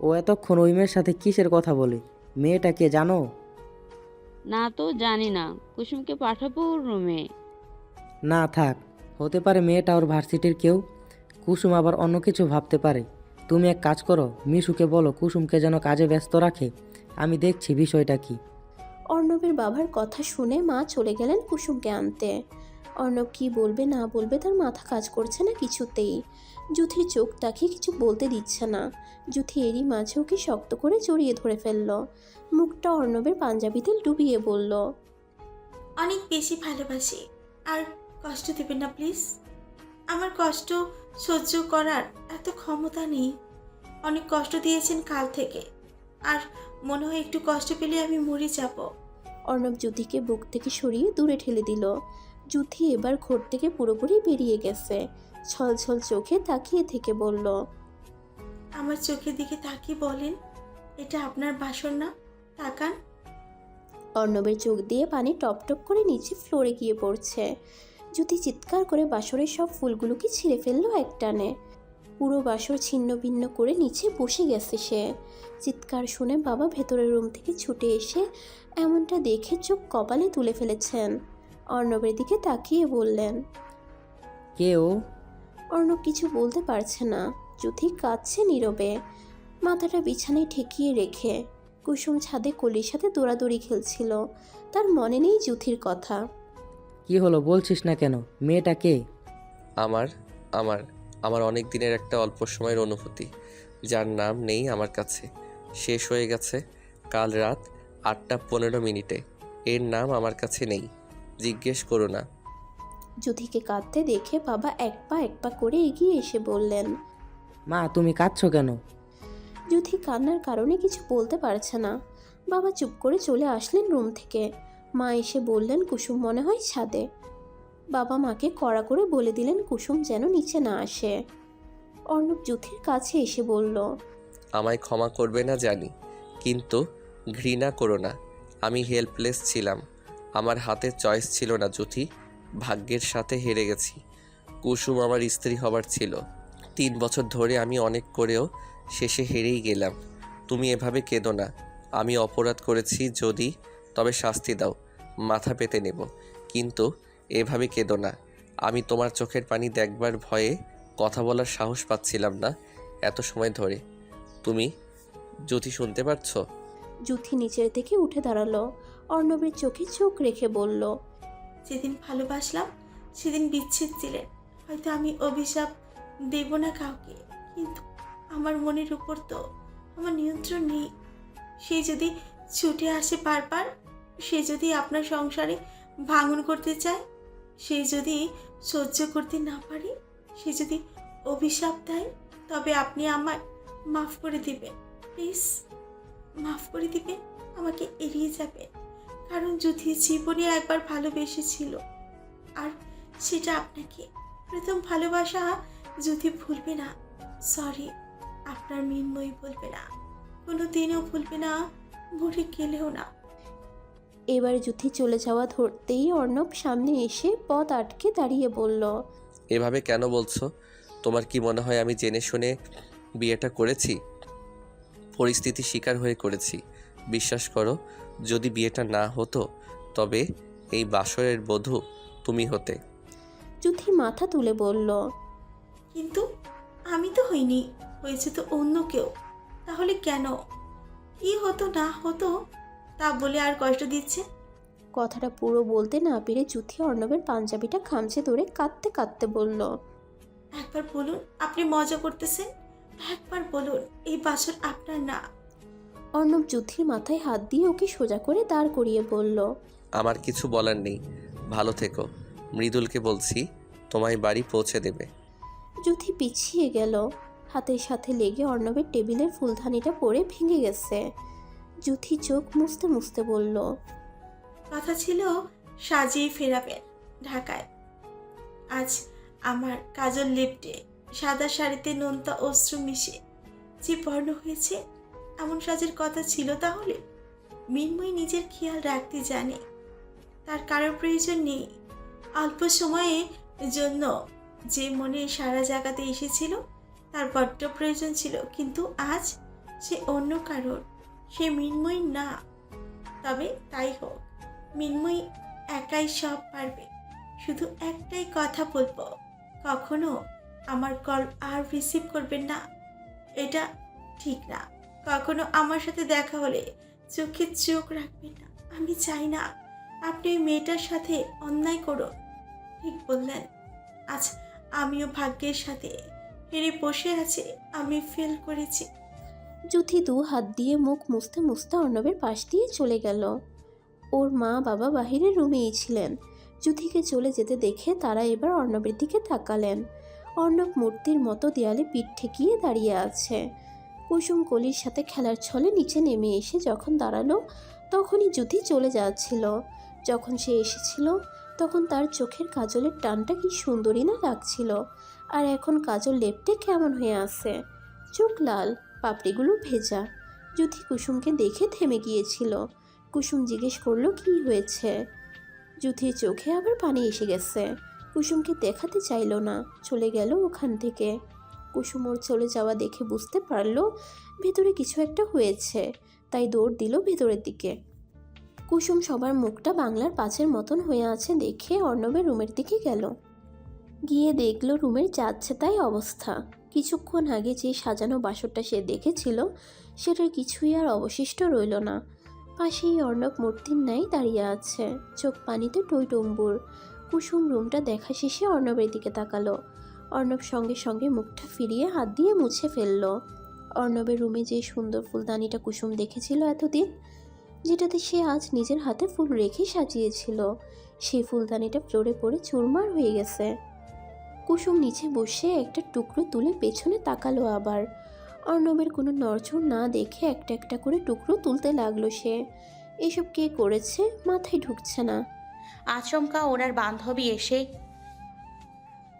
ও এতক্ষণ ওই মেয়ের সাথে কিসের কথা বলে? মেয়েটাকে জানো? না তো জানি না। কুসুমকে পাঠাবো ওর রুমে? না থাক হতে পারে মেয়েটা ওর ভার্সিটির কেউ। কুসুম আবার অন্য কিছু ভাবতে পারে। তুমি এক কাজ করো মিশুকে বলো কুসুমকে যেন কাজে ব্যস্ত রাখে। আমি দেখছি বিষয়টা কি। অর্ণবের বাবার কথা শুনে মা চলে গেলেন কুসুমকে আনতে। অর্ণব কি বলবে না বলবে তার মাথা কাজ করছে না কিছুতেই। জুথির চোখ তাকে কিছু বলতে দিচ্ছে না। যুথি এরই মাঝে ওকে শক্ত করে জড়িয়ে ধরে ফেলল। মুখটা অর্ণবের পাঞ্জাবিতে ডুবিয়ে বলল অনেক বেশি ভালোবাসি। আর কষ্ট দেবেন না প্লিজ। আমার কষ্ট সহ্য করার এত ক্ষমতা নেই। অনেক কষ্ট দিয়েছেন কাল থেকে। আর মনে হয় একটু কষ্ট পেলে আমি মরে যাব। অর্ণব জুথিকে বুক থেকে সরিয়ে দূরে ঠেলে দিল। জুথি এবার ঘর থেকে পুরোপুরি বেরিয়ে গেছে। ছলছল চোখে তাকিয়ে থেকে বলল আমার চোখের দিকে তাকিয়ে বলেন এটা আপনার বাসন না তাকান। অর্ণবের চোখ দিয়ে পানি টপ টপ করে নিচে ফ্লোরে গিয়ে পড়ছে। জ্যোতি চিৎকার করে বাসরের সব ফুলগুলোকে ছিঁড়ে ফেলল একটানে। পুরো বাসর ছিন্ন ভিন্ন করে নিচে বসে গেছে সে। চিৎকার শুনে বাবা ভেতরের রুম থেকে ছুটে এসে এমনটা দেখে চোখ কপালে তুলে ফেলেছেন। অর্ণবের দিকে তাকিয়ে বললেন কে ও? অর্ণব কিছু বলতে পারছে না। যুথি কাঁদছে নীরবে। মাথাটা বিছানায় ঠেকিয়ে রেখে কুসুম ছাদে কলির সাথে দৌড়াদৌড়ি খেলছিল। তার মনে নেই জুথির কথা। কি হলো বলছিস না কেন? মেয়েটা কে? আমার আমার আমার অনেক দিনের একটা অল্প সময়ের অনুভূতি। যার নাম নেই আমার কাছে। শেষ হয়ে গেছে কাল রাত আটটা পনেরো মিনিটে। এর নাম আমার কাছে নেই। জিজ্ঞেস করো না। জুথিকে কাঁদতে দেখে বাবা এক পা এক পা করে এগিয়ে এসে বললেন মা তুমি কাঁদছো কেন? জুথি কান্নার কারণে কিছু বলতে পারছে না। বাবা চুপ করে চলে আসলেন রুম থেকে। মা এসে বললেন কুসুম মনে হয় ছাদে। বাবা মাকে কড়া করে বলে দিলেন কুসুম যেন নিচে না আসে। অর্ণব জুথির কাছে এসে বলল আমায় ক্ষমা করবে না জানি কিন্তু ঘৃণা করো না। আমি হেল্পলেস ছিলাম। আমার হাতে চয়েস ছিল না জ্যোতি ভাগ্যের সাথে হেরে গেছি। কুসুম আমার স্ত্রী হবার ছিল। তিন বছর ধরে আমি অনেক করেও শেষে হেরেই গেলাম। তুমি এভাবে কেঁদো না। আমি অপরাধ করেছি যদি, তবে শাস্তি দাও। মাথা পেতে নেব। কিন্তু এভাবে কেঁদো না। আমি তোমার চোখের পানি দেখবার ভয়ে কথা বলার সাহস পাচ্ছিলাম না এত সময় ধরে। তুমি জ্যোতি শুনতে পারছ? জ্যোতি নিচের থেকে উঠে দাঁড়াল। অর্ণবের চোখে চোখ রেখে বলল যেদিন ভালোবাসলাম, সেদিন বিচ্ছেদ দিলেন। হয়তো আমি অভিশাপ দেব না কাউকে, কিন্তু আমার মনের উপর তো আমার নিয়ন্ত্রণ নেই। সে যদি ছুটে আসে বারবার, সে যদি আপনার সংসারে ভাঙন করতে চায়, সে যদি সহ্য করতে না পারে, সে যদি অভিশাপ দেয়, তবে আপনি আমায় মাফ করে দিবেন। প্লিজ, মাফ করে দিবেন, আমাকে এড়িয়ে যাবেন। কারণ যদি জীবনে একবার ভালোবেসেছিল আর সেটা আপনাকে প্রথম ভালোবাসা যদি ভুলবে না সরি আপনার মিনময়ী বলবে না কোনো দিনও ভুলবে না মরে গেলেও না। এবার জুথি চলে যাওয়া ধরতেই অর্ণব সামনে এসে পথ আটকে দাঁড়িয়ে বলল এভাবে কেন বলছো? তোমার কি মনে হয় আমি জেনে শুনে বিয়েটা করেছি? পরিস্থিতি শিকার হয়ে করেছি। বিশ্বাস করো যদি বিয়েটা না হতো তবে এই বাসরের বধূ তুমি হতে। জুথি মাথা তুলে বলল কিন্তু আমি তো হইনি হয়েছে তো অন্য কেউ। তাহলে কেন? কি হতো না হতো তা বলে আর কষ্ট দিচ্ছে? কথাটা পুরো বলতে না পেরে জুথি অর্ণবের পাঞ্জাবিটা খামচে ধরে কাঁদতে কাঁদতে বলল একবার বলুন আপনি মজা করতেছেন? একবার বলুন এই বাসর আপনার না অর্ণব জুথির মাথায় হাত দিয়ে ওকে সোজা করে দাঁড় করিয়ে বলল আমার কিছু বলার নেই। ভালো থেকো। মৃদুলকে বলছি তোমায় বাড়ি পৌঁছে দেবে। জুথি পিছিয়ে গেল। হাতের সাথে লেগে অর্ণবের টেবিলের ফুলদানিটা পড়ে ভেঙে গেছে। জুথি চোখ মুছতে মুছতে বলল কথা ছিল সাজিয়ে ফেরাবেন ঢাকায়। আজ আমার কাজল লিপটে সাদা শাড়িতে নোনতা অশ্রু মিশে। যে বর্ণ হয়েছে এমন সাজের কথা ছিল তাহলে? মিনময় নিজের খেয়াল রাখতে জানে। তার কারোর প্রয়োজন নেই। অল্প সময়ে জন্য যে মনে সারা জায়গাতে এসেছিল, তার বড্ড প্রয়োজন ছিল। কিন্তু আজ সে অন্য কারোর। সে মিন্ময় না। তবে তাই হোক, মিন্ময় একাই সব পারবে। শুধু একটাই কথা বলব, কখনো আমার কল আর রিসিভ করবেন না। এটা ঠিক না। কখনো আমার সাথে দেখা হলে চোখে চোখ রাখবেন না। আমি চাই না আপনি ওই মেয়েটার সাথে অন্যায় করুন। ঠিক বললেন। আজ আমিও ভাগ্যের সাথে হেরে বসে আছে, আমি ফেল করেছি। জুথি দু হাত দিয়ে মুখ মুছতে মুছতে অর্ণবের পাশ দিয়ে চলে গেল। ওর মা বাবা বাহিরের রুমেই ছিলেন। জুথিকে চলে যেতে দেখে তারা এবার অর্ণবের দিকে তাকালেন। অর্ণব মূর্তির মতো দেয়ালে পিঠ ঠেকিয়ে দাঁড়িয়ে আছে। কুসুম কলির সাথে খেলার ছলে নিচে নেমে এসে যখন দাঁড়াল, তখনই জুথি চলে যাচ্ছিল। যখন সে এসেছিল, তখন তার চোখের কাজলের টানটা কি সুন্দরী না লাগছিল? আর এখন কাজল লেপটে কেমন হয়ে আছে? চোখ লাল, পাপড়িগুলো ভেজা। যুথি কুসুমকে দেখে থেমে গিয়েছিল। কুসুম জিজ্ঞেস করল, কি হয়েছে? যুথির চোখে আবার পানি এসে গেছে। কুসুমকে দেখাতে চাইলো না, চলে গেল ওখান থেকে। কুসুম ওর চলে যাওয়া দেখে বুঝতে পারল ভেতরে কিছু একটা হয়েছে। তাই দৌড় দিল ভেতরের দিকে। কুসুম সবার মুখটা বাংলার পাঁচের মতন হয়ে আছে দেখে অর্ণবের রুমের দিকে গেল। গিয়ে দেখল রুমের যাচ্ছে তাই অবস্থা। কিছুক্ষণ আগে যে সাজানো বাসরটা সে দেখেছিল, সেটার কিছুই আর অবশিষ্ট রইল না। পাশেই অর্ণব মূর্তির ন্যায় দাঁড়িয়ে আছে। চোখ পানিতে টইটম্বুর কুসুম রুমটা দেখা শেষে অর্ণবের দিকে তাকালো। অর্ণব সঙ্গে সঙ্গে মুখটা ফিরিয়ে হাত দিয়ে মুছে ফেলল। অর্ণবের রুমে যে সুন্দর ফুলদানিটা কুসুম দেখেছিল এতদিন, যেটাতে সে আজ নিজের হাতে ফুল রেখে সাজিয়েছিল, সেই ফুলদানিটা ফ্লোরে পড়ে চুরমার হয়ে গেছে। কুসুম নিচে বসে একটা টুকরো তুলে পেছনে তাকালো আবার। অর্ণবের কোনো নড়চড় না দেখে একটা একটা করে টুকরো তুলতে লাগল সে। এসব কে করেছে? মাথায় ঢুকছে না। আচমকা ওনার বান্ধবী এসে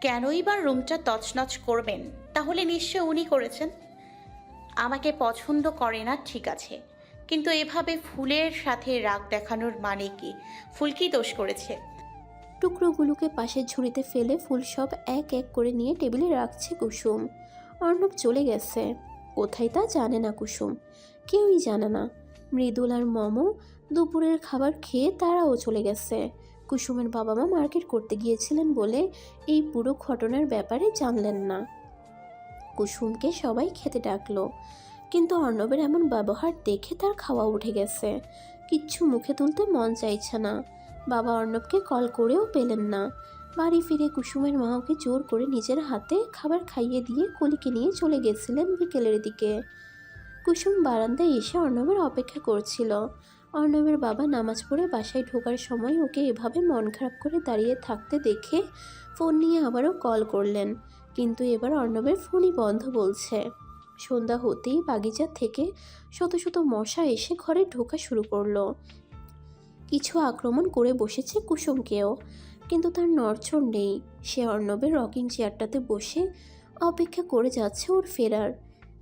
কেনই বা রুমটা তছনছ করবেন? তাহলে নিশ্চয় উনি করেছেন। আমাকে পছন্দ করে না, ঠিক আছে। কিন্তু এভাবে ফুলের সাথে রাগ দেখানোর মানে কি? ফুল কি দোষ করেছে? টুকরোগুলোকে পাশের ঝুড়িতে ফেলে ফুল সব এক এক করে নিয়ে টেবিলে রাখছে কুসুম। অর্ণব চলে গেছে। কোথায় তা জানে না কুসুম। কেউই জানে না। মৃদুল আর মমো দুপুরের খাবার খেয়ে তারাও চলে গেছে। কুসুমের বাবা মা মার্কেট করতে গিয়েছিলেন বলে এই পুরো ঘটনার ব্যাপারে জানলেন না। কুসুমকে সবাই খেতে ডাকলো, কিন্তু অর্ণবের এমন ব্যবহার দেখে তার খাওয়া উঠে গেছে। কিচ্ছু মুখে তুলতে মন চাইছে না। বাবা অর্ণবকে কল করেও পেলেন না। বাড়ি ফিরে কুসুমের মা ওকে জোর করে নিজের হাতে খাবার খাইয়ে দিয়ে কলিকে নিয়ে চলে গেছিলেন বিকেলের দিকে। কুসুম বারান্দায় এসে অর্ণবের অপেক্ষা করছিল। অর্ণবের বাবা নামাজ পড়ে বাসায় ঢোকার সময় ওকে এভাবে মন খারাপ করে দাঁড়িয়ে থাকতে দেখে ফোন নিয়ে আবারও কল করলেন। কিন্তু এবার অর্ণবের ফোনই বন্ধ বলছে। সন্ধ্যা হতেই বাগিচা থেকে শত শত মশা এসে ঘরে ঢোকা শুরু করল। কিছু আক্রমণ করে বসেছে কুসুমকেও, কিন্তু তার নড়চড় নেই। সে অর্ণবের রকিং চেয়ারটাতে বসে অপেক্ষা করে যাচ্ছে ওর ফেরার।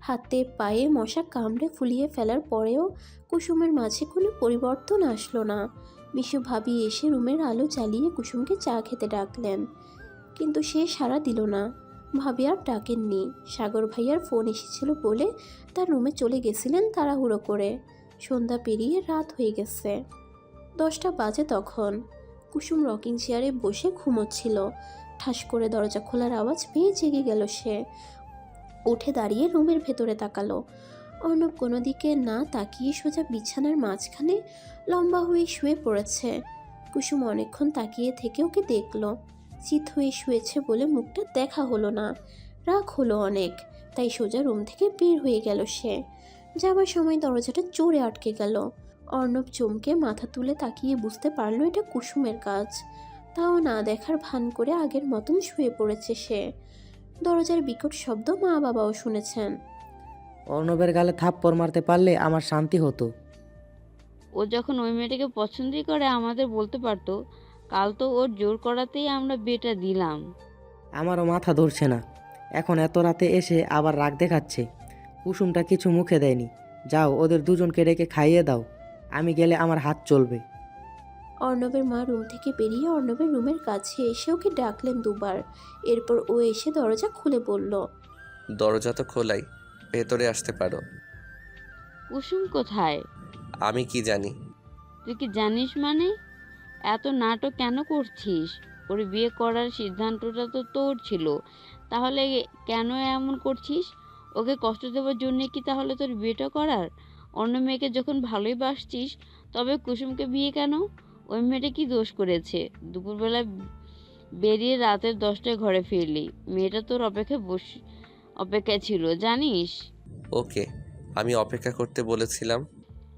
হাতে পায়ে মশা কামড়ে ফুলিয়ে ফেলার পরেও কুসুমের মাঝে কোনো পরিবর্তন আসলো না। মিশু ভাবি এসে রুমের আলো জ্বালিয়ে কুসুমকে চা খেতে ডাকলেন। কিন্তু সে সাড়া দিল না। ভাবি আর ডাকেননি। সাগর ভাইয়ার ফোন এসেছিল বলে তার রুমে চলে গেছিলেন তাড়াহুড়ো করে। সন্ধ্যা পেরিয়ে রাত হয়ে গেছে। দশটা বাজে তখন। কুসুম রকিং চেয়ারে বসে ঘুমোচ্ছিল। ঠাস করে দরজা খোলার আওয়াজ পেয়ে জেগে গেল সে। উঠে দাঁড়িয়ে রুমের ভেতরে তাকালো। অর্ণব কোনো দিকে না তাকিয়ে সোজা বিছানার মাঝখানে লম্বা হয়ে শুয়ে পড়েছে। কুসুম অনেকক্ষণ তাকিয়ে থেকে ওকে দেখল। চিত হয়ে শুয়েছে বলে মুখটা দেখা হলো না। রাগ হলো অনেক, তাই সোজা রুম থেকে বের হয়ে গেল সে। যাবার সময় দরজাটা জোরে আটকে গেল। অর্ণব চমকে মাথা তুলে তাকিয়ে বুঝতে পারল এটা কুসুমের কাজ। তাও না দেখার ভান করে আগের মতন শুয়ে পড়েছে সে। দরজার বিকট শব্দ মা বাবাও শুনেছেন। অর্ণবের গালে থাপ্পড় মারতে পারলে আমার শান্তি হতো। ও যখন ওই মেয়েটাকে পছন্দই করে আমাদের বলতে পারতো কাল তো ওর জোর করাতেই আমরা বিয়েটা দিলাম। আমারও মাথা ধরছে না। এখন এত রাতে এসে আবার রাগ দেখাচ্ছে। কুসুমটা কিছু মুখে দেয়নি। যাও ওদের দুজনকে ডেকে খাইয়ে দাও। আমি গেলে আমার হাত চলবে। অর্ণবের মা রুম থেকে বেরিয়ে অর্ণবের রুমের কাছে এসে ওকে ডাকলেন দুবার। এরপর ও এসে দরজা খুলে বলল দরজা তো খোলাই ভেতরে আসতে পারো। কুসুম কোথায়? আমি কি জানি। তুই কি জানিস মানে? এত নাটক কেন করছিস? ওর বিয়ে করার সিদ্ধান্তটা তো তোর ছিল। তাহলে কেন এমন করছিস? ওকে কষ্ট দেওয়ার জন্য কি তাহলে তোর বিয়েটা করার? অন্য মেয়েকে যখন ভালোই বাসছিস তবে কুসুমকে বিয়ে কেন? ওই মেয়েটা কি দোষ করেছে? দুপুরবেলা বেরিয়ে রাতের দশটায় ঘরে ফিরলি। মেয়েটা তোর অপেক্ষায় বস অপেক্ষায় ছিল জানিস? ওকে আমি অপেক্ষা করতে বলেছিলাম।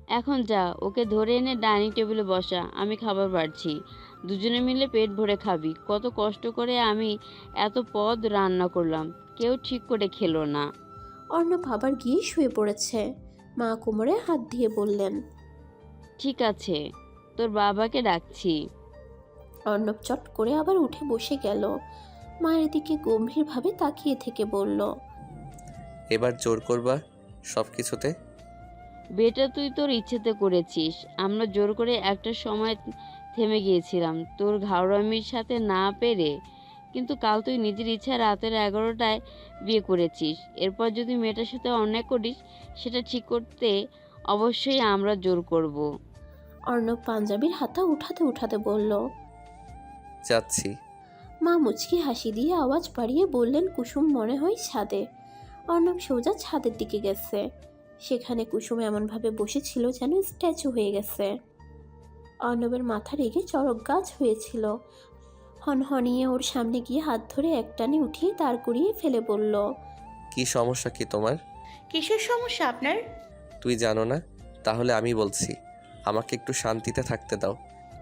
এখন যা ওকে ধরে এনে ডাইনিং টেবিলে বসা আমি খাবার বাড়ছি। দুজনে মিলে পেট ভরে খাবি। কত কষ্ট করে আমি এত পদ রান্না করলাম। কেউ ঠিক করে খেলো না। অর্ণব আবার গিয়ে শুয়ে পড়েছে। মা কোমরে হাত দিয়ে বললেন ঠিক আছে। তোর বাবাকে ডাকছি। অর্ণব চট করে আবার উঠে বসে গেল। মায়ের দিকে গম্ভীরভাবে তাকিয়ে থেকে বলল এবার জোর করবা সব কিছুতে? বেটা তুই তোর ইচ্ছেতে করেছিস। আমরা জোর করে একটা সময় থেমে গিয়েছিলাম। তোর ঘাওড়ামির সাথে না পেরে কিন্তু কাল তুই নিজের ইচ্ছা রাতের এগারোটায় বিয়ে করেছিস। এরপর যদি মেয়েটার সাথে অন্যায় করিস সেটা ঠিক করতে অবশ্যই আমরা জোর করব। অর্ণব পাঞ্জাবির হাতা উঠাতে উঠাতে বলল যাচ্ছি। মা মুচকি হাসি দিয়ে আওয়াজ বাড়িয়ে বললেন কুসুম মনে হয় ছাদে। অর্ণব সোজা ছাদের দিকে গেছে। সেখানে কুসুম এমনভাবে বসেছিল যেন স্ট্যাচু হয়ে গেছে। অর্ণবের মাথা রেগে চড়ক গাছ হয়েছিল। হনহনিয়ে ওর সামনে গিয়ে হাত ধরে একটানে উঠিয়ে দাঁড় করিয়ে ফেলে বলল কি সমস্যা কি তোমার? কিসের সমস্যা আপনার? তুই জানো না? তাহলে আমি বলছি। আমাকে একটু শান্তিতে থাকতে দাও।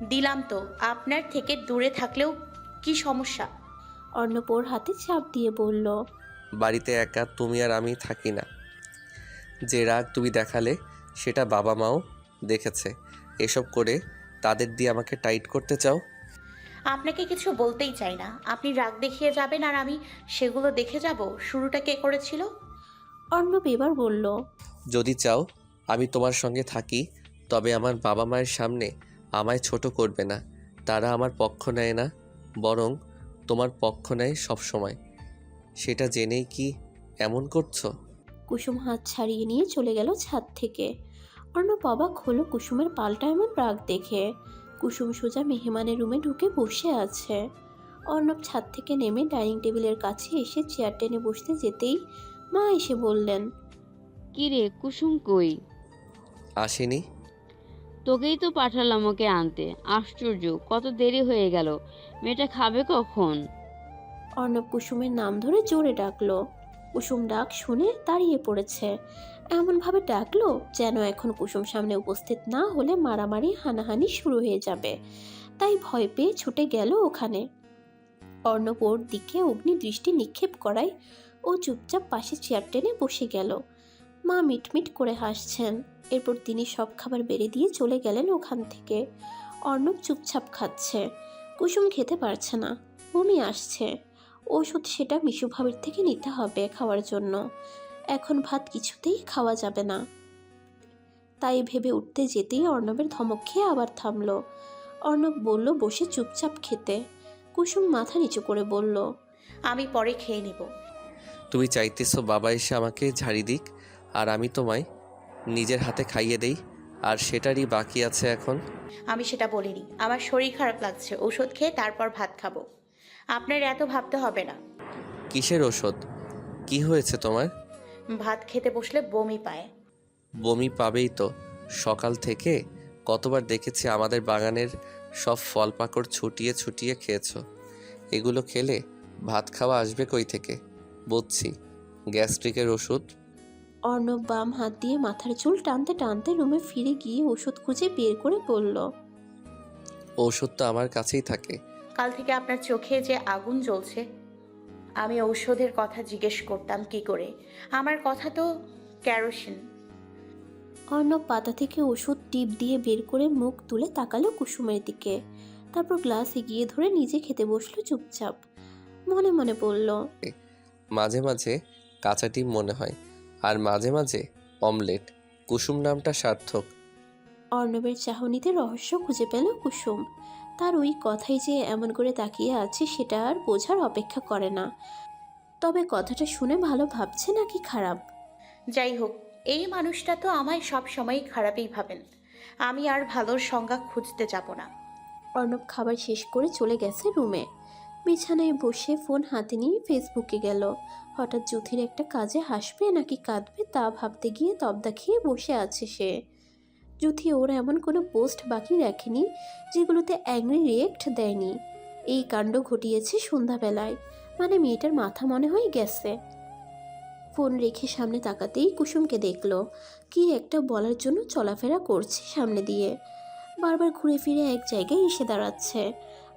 দিলাম তো আপনার থেকে দূরে থাকলেও কি সমস্যা? ওর হাতে চাপ দিয়ে বলল বাড়িতে একা তুমি আর আমি থাকি না। যে রাগ তুমি দেখালে সেটা বাবা মাও দেখেছে। এসব করে তাদের দিয়ে আমাকে টাইট করতে চাও? আপনাকে কিছু বলতেই চাই না। আপনি রাগ দেখিয়ে যাবেন আর আমি সেগুলো দেখে যাব। শুরুটা কে করেছিল? অর্ণব এবার বলল যদি চাও আমি তোমার সঙ্গে থাকি তবে আমার বাবা মায়ের সামনে আমায় ছোট করবে না। তারা আমার পক্ষ নেয় না বরং তোমার পক্ষ নেয় সবসময়। সেটা জেনেই কি এমন করছ? কুসুম হাত ছাড়িয়ে নিয়ে চলে গেল ছাদ থেকে। অর্ণব অবাক হলো কুসুমের পাল্টা এমন রাগ দেখে। কুসুম সোজা মেহমানের রুমে ঢুকে বসে আছে। অর্ণব ছাদ থেকে নেমে ডাইনিং টেবিলের কাছে এসে চেয়ার টেনে বসতে যেতেই মা এসে বললেন কি রে কুসুম কই? আসেনি। তোকেই তো পাঠালাম ওকে আনতে। আশ্চর্য, কত দেরি হয়ে গেল। মেয়েটা খাবে কখন? অর্ণব কুসুমের নাম ধরে জোরে ডাকলো। কুসুম ডাক শুনে দাঁড়িয়ে পড়েছে। এমনভাবে ডাকলো যেন এখন কুসুম সামনে উপস্থিত না হলে মারামারি, হানাহানি শুরু হয়ে যাবে। তাই ভয় পেয়ে ছুটে গেল ওখানে। অর্ণব ওর দিকে অগ্নি দৃষ্টি নিক্ষেপ করায় ও চুপচাপ পাশে চেয়ার টেনে বসে গেল। মা মিটমিট করে হাসছেন। এরপর তিনি সব খাবার বেড়ে দিয়ে চলে গেলেন ওখান থেকে। অর্ণব চুপচাপ খাচ্ছে। কুসুম খেতে পারছে না। বমি আসছে। ওষুধ সেটা মিশু ভাবির থেকে নিতে হবে খাওয়ার জন্য। এখন ভাত কিছুতেই খাওয়া যাবে না। তাই ভেবে উঠতে যেতেই অর্ণবের ধমক খেয়ে আবার থামল। অর্ণব বলল, বসে চুপচাপ খেতে। কুসুম মাথা নিচু করে বলল, আমি পরে খেয়ে নিব। তুমি চাইতেছো বাবা এসে আমাকে ঝাড়ি দিক, আর আমি তোমায় নিজের হাতে খাইয়ে দেই আর সেটারই বাকি আছে এখন। আমি সেটা বলিনি। আমার শরীর খারাপ লাগছে ওষুধ খেয়ে তারপর ভাত খাব। আপনার এত ভাবতে হবে না। কিসের ওষুধ? কি হয়েছে তোমার? ভাত খেতে বসলে বমি পায়। বমি পাবেই তো। সকাল থেকে কতবার দেখেছি আমাদের বাগানের সব ফল পাকড় ছুটিয়ে ছুটিয়ে খেয়েছো। এগুলো খেলে ভাত খাওয়া আসবে কই থেকে? বুঝছি। গ্যাস্ট্রিকের ওষুধ অর্ণব বাম হাত দিয়ে মাথার চুল টানতে টানতে রুমে ফিরে গিয়ে ওষুধ খুঁজে বের করে বলল ওষুধ তো আমার কাছেই থাকে। কাল থেকে আপনার চোখে যে আগুন জ্বলছে আমি ঔষধের কথা জিজ্ঞেস করতাম কি করে? আমার কথা তো ক্যারোসিন অর্ণব পাতা থেকে ওষুধ টিপ দিয়ে বের করে মুখ তুলে তাকালো কুসুমের দিকে। তারপর গ্লাস এগিয়ে ধরে নিজে খেতে বসল চুপচাপ। মনে মনে বলল মাঝে মাঝে কাঁচা ডিম মনে হয়। আর মাঝে মাঝে অমলেট কুসুম নামটা সার্থক। অর্ণবের চাহনিতে রহস্য খুঁজে পেল কুসুম। তার ওই কথাই যে এমন করে তাকিয়ে আছে সেটা আর বোঝার অপেক্ষা করে না। তবে কথাটা শুনে ভালো ভাবছে নাকি খারাপ? যাই হোক এই মানুষটা তো আমায় সব সময় খারাপই ভাবেন। আমি আর ভালোর সংজ্ঞা খুঁজতে যাব না। অর্ণব খাবার শেষ করে চলে গেছে রুমে। বিছানায় বসে ফোন হাতে নিয়ে ফেসবুকে গেল। হঠাৎ জ্যোতির একটা কাজে হাসবে নাকি কাঁদবে তা ভাবতে গিয়ে তবদা খেয়ে বসে আছে সে। জ্যোতি ওর এমন কোনো পোস্ট বাকি রাখেনি যেগুলোতে অ্যাংরি রিয়েক্ট দেয়নি। এই কাণ্ড ঘটিয়েছে সন্ধ্যাবেলায়। মানে মেয়েটার মাথা মনে হয় গেছে। ফোন রেখে সামনে তাকাতেই কুসুমকে দেখল। কি একটা বলার জন্য চলাফেরা করছে সামনে দিয়ে। বারবার ঘুরে ফিরে এক জায়গায় এসে দাঁড়াচ্ছে।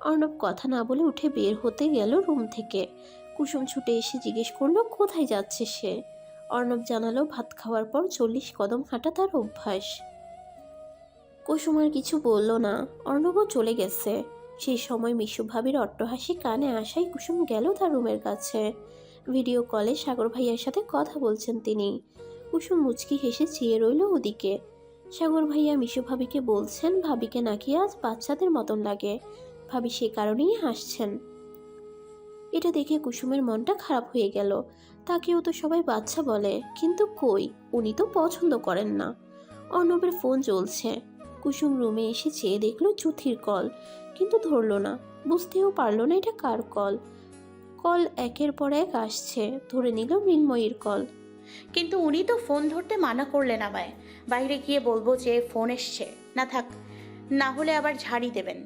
অর্ণব কথা না বলে উঠে বের হতে গেল রুম থেকে। কুসুম ছুটে এসে জিজ্ঞেস করল, কোথায় যাচ্ছে সে? অর্ণব জানালো, ভাত খাওয়ার পর চল্লিশ কদম হাঁটা তার অভ্যাস। কুসুম আর কিছু বলল না। অর্ণবও চলে গেছে। সেই সময় মিশু ভাবির অট্টহাসি কানে আসায় কুসুম গেল তার রুমের কাছে। ভিডিও কলে সাগর ভাইয়ার সাথে কথা বলছেন তিনি। কুসুম মুচকি হেসে চেয়ে রইল ওদিকে। সাগর ভাইয়া মিশু ভাবিকে বলছেন, ভাবিকে নাকি আজ বাচ্চাদের মতন লাগে। ভাবি সে কারণেই হাসছেন। এটা দেখে কুসুমের মনটা খারাপ হয়ে গেল। তাকেও তো সবাই বাচ্চা বলে কিন্তু কই? উনি তো পছন্দ করেন না। অর্ণবের ফোন চলছে কুসুম রুমে এসে চেয়ে দেখল চুথির কল কিন্তু ধরলো না। বুঝতেও পারল না এটা কার কল। কল একের পর এক আসছে। ধরে নিল মৃন্ময়ীর কল। কিন্তু উনি তো ফোন ধরতে মানা করলেন আমায়। বাইরে গিয়ে বলব যে ফোন এসছে। না থাক না হলে আবার ঝাড়ি দেবেন।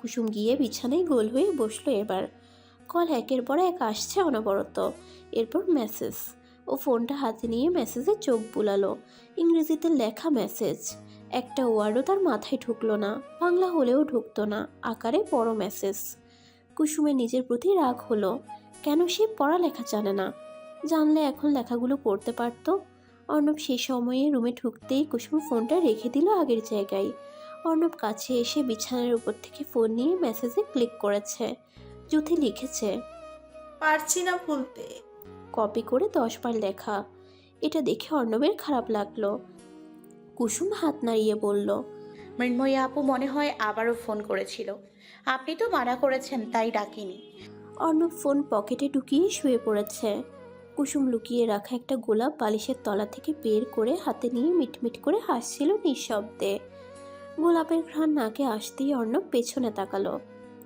কুসুম গিয়ে বিছানায় গোল হয়ে বসল এবার। কল একের পর এক আসছে অনবরত। এরপর মেসেজ ও ফোনটা হাতে নিয়ে মেসেজে চোখ বুলালো। ইংরেজিতে লেখা মেসেজ একটা ওয়ার্ডও তার মাথায় ঢুকলো না। বাংলা হলেও ঢুকতো না। আকারে বড় মেসেজ কুসুমের নিজের প্রতি রাগ হলো। কেন সে পড়ালেখা জানে না? জানলে এখন লেখাগুলো পড়তে পারতো। অর্ণব সেই সময়ে রুমে ঢুকতেই কুসুম ফোনটা রেখে দিল আগের জায়গায়। অর্ণব কাছে এসে বিছানার উপর থেকে ফোন নিয়ে মেসেজে ক্লিক করেছে। জুথি লিখেছে। পারছি না ভুলতে কপি করে দশ বার লেখা। এটা দেখে অর্ণবের খারাপ লাগল। কুসুম হাত নাড়িয়ে বলল মৃন্ময়ী আপু মনে হয় আবারও ফোন করেছিল। আপনি তো মানা করেছেন তাই ডাকিনি। অর্ণব ফোন পকেটে ঢুকিয়ে শুয়ে পড়েছে। কুসুম লুকিয়ে রাখা একটা গোলাপ বালিশের তলা থেকে বের করে হাতে নিয়ে মিটমিট করে হাসছিল নিঃশব্দে। গোলাপের ঘ্রাণ নাকে আসতেই অর্ণব পেছনে তাকালো।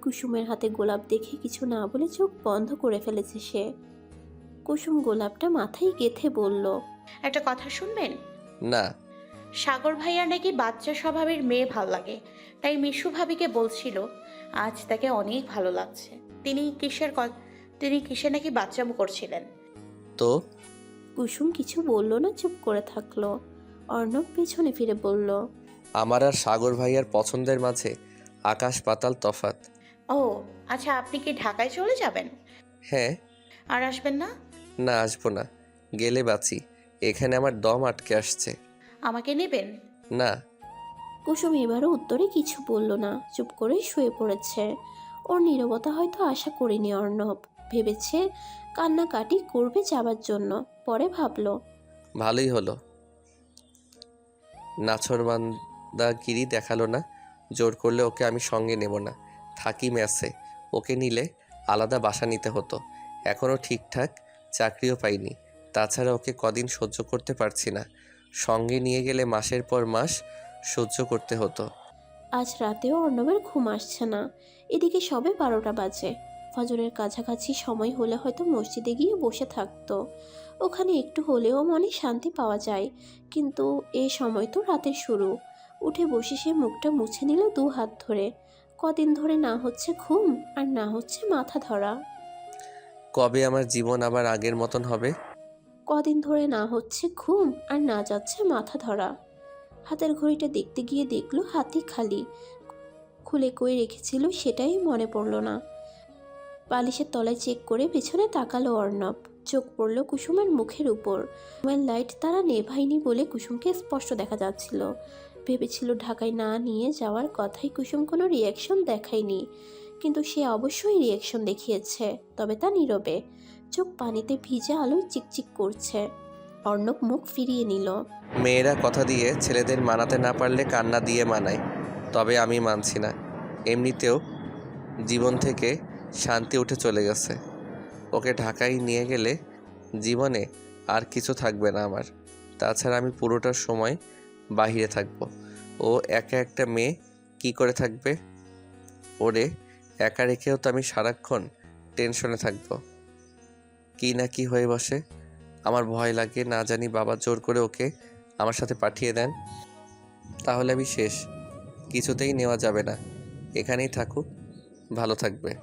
কুসুমের হাতে গোলাপ দেখে কিছু না বলে চোখ বন্ধ করে ফেলেছে সে। কুসুম গোলাপটা মাথায় গেথে বলল একটা কথা শুনবেন? না। সাগর ভাইয়ার নাকি বাচ্চা স্বভাবের মেয়ে ভালো লাগে তাই মিশু ভাবিকে বলছিল আজ তাকে অনেক ভালো লাগছে। তিনি কিসের ক- তিনি কিসে নাকি বাচ্চামো করছিলেন? তো? কুসুম কিছু বলল না চুপ করে থাকল। অর্ণব পেছনে ফিরে বলল আমার আর সাগর ভাইয়ার পছন্দের মাঝে আকাশ পাতাল তফাত। ও আচ্ছা আপনি কি ঢাকায় চলে যাবেন? হ্যাঁ। আর আসবেন না? না আসব না। গেলে বাঁচি। এখানে আমার দম আটকে আসছে। আমাকে নেবেন? না। কুসুম এবারও উত্তরে কিছু বলল না চুপ করে শুয়ে পড়েছে। ওর নীরবতা হয়তো আশা করিনি অর্ণব। ভেবেছে কান্নাকাটি করবে যাবার জন্য। পরে ভাবলো। ভালোই হলো। নাছরবান্দাগিরি দেখাল না। জোর করলে ওকে আমি সঙ্গে নেব না। থাকি ম্যাসে ওকে নিলে আলাদা বাসা নিতে হতো। এখনও ঠিকঠাক চাকরিও পাইনি। তাছাড়া ওকে কদিন সহ্য করতে পারছি না। সঙ্গে নিয়ে গেলে মাসের পর মাস সহ্য করতে হতো। আজ রাতেও অর্ণবের ঘুম আসছে না। এদিকে সবে বারোটা বাজে। ফজরের কাছাকাছি সময় হলে হয়তো মসজিদে গিয়ে বসে থাকতো। ওখানে একটু হলেও মনে শান্তি পাওয়া যায়। কিন্তু এ সময় তো রাতের শুরু। উঠে বসে সে মুখটা মুছে নিল দু হাত ধরে। কদিন ধরে না হচ্ছে ঘুম আর না হচ্ছে মাথা ধরা। কবে আমার জীবন আবার আগের মতন হবে? কদিন ধরে না হচ্ছে ঘুম আর না যাচ্ছে মাথা ধরা। হাতের ঘড়িটা দেখতে গিয়ে দেখল হাতি খালি। খুলে কই রেখেছিল সেটাই মনে পড়ল না। বালিশের তলায় চেক করে পেছনে তাকালো অর্ণব। চোখ পড়ল কুসুমের মুখের উপর। মোবাইল লাইট তারা নেভায়নি বলে কুসুমকে স্পষ্ট দেখা যাচ্ছিল। ভেবেছিল ঢাকায় না নিয়ে যাওয়ার কথাই কুসুম কোনো রিয়াকশন দেখায়নি। কিন্তু সে অবশ্যই রিয়াকশন দেখিয়েছে, তবে তা নীরবে। চোখ পানিতে ভিজে আলোয় চিকচিক করছে। অর্ণব মুখ ফিরিয়ে নিল। মেয়েরা কথা দিয়ে ছেলেদের মানাতে না পারলে কান্না দিয়ে মানায়, তবে আমি মানছি না। এমনিতেও জীবন থেকে শান্তি উঠে চলে গেছে। ওকে ঢাকায় নিয়ে গেলে জীবনে আর কিছু থাকবে না আমার। তাছাড়া আমি পুরোটা সময় বাহিরে থাকব। ও একা একটা মেয়ে কি করে থাকবে? ওরে, একা রেখেও তো আমি সারাক্ষণ টেনশনে থাকব। কি না কি হয়ে বসে? আমার ভয় লাগে, না জানি বাবা জোর করে ওকে আমার সাথে পাঠিয়ে দেন। তাহলে আমি শেষ। কিছুতেই নেওয়া যাবে না। এখানেই থাকুক। ভালো থাকবে।